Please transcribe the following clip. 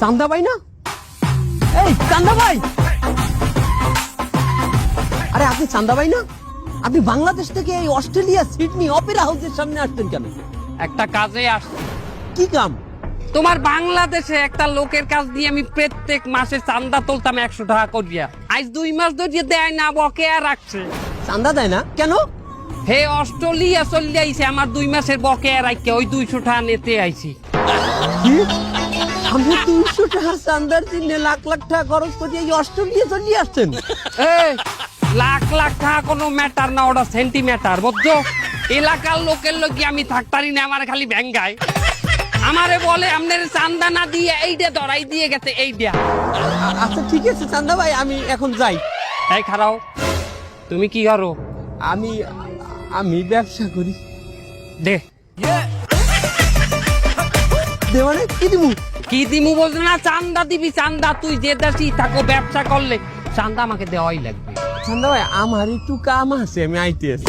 চান্দা ভাই না? এই চান্দা ভাই আরে আপনি চান্দা ভাই না? আপনি বাংলাদেশ থেকে এই অস্ট্রেলিয়া সিডনি অপেরা হাউসের সামনে আসছেন কেন? একটা কাজে আস কি কাম? তোমার বাংলাদেশে একটা লোকের কাজ দিয়ে আমি প্রত্যেক মাসে চান্দা তুলতাম একশো টাকা করিয়া। আজ দুই মাস ধরিয়ে দেয় না বকেয়া রাখছে। চান্দা দেয় না? কেন? হে অস্ট্রেলিয়া চলে আইছে আমার দুই মাসের বকেয়া রাখকে ওই দুইশো টাকা নিতে আইছি। আপনি তিনশো টাকা চান্দার জন্য লাখ লাখ টাকা খরচ করে এই অস্ট্রেলিয়া চলে আসছেন? এই, লাখ লাখ টাকা কোনো ম্যাটার না ওটা সেন্টিমিটার বুঝছ? এলাকার লোকের লোক আমি থাকতারি না আমার খালি ভ্যাঙ্গায় আমারে বলে আপনার চান্দা না দিয়ে এইটা ধরাই দিয়ে গেছে এইটা আচ্ছা ঠিক আছে চান্দা ভাই আমি এখন যাই। এই খারাও তুমি কি করো? আমি আমি ব্যবসা করি। দে। দে মানে কি দিবু কি দিমু বলছো না চান্দা দিবি চান্দা। তুই যে দাসি থাকো ব্যবসা করলে চান্দা আমাকে দেওয়াই লাগবে। চান্দা ভাই আমার একটু কাম আছে আমি আইতে আছি।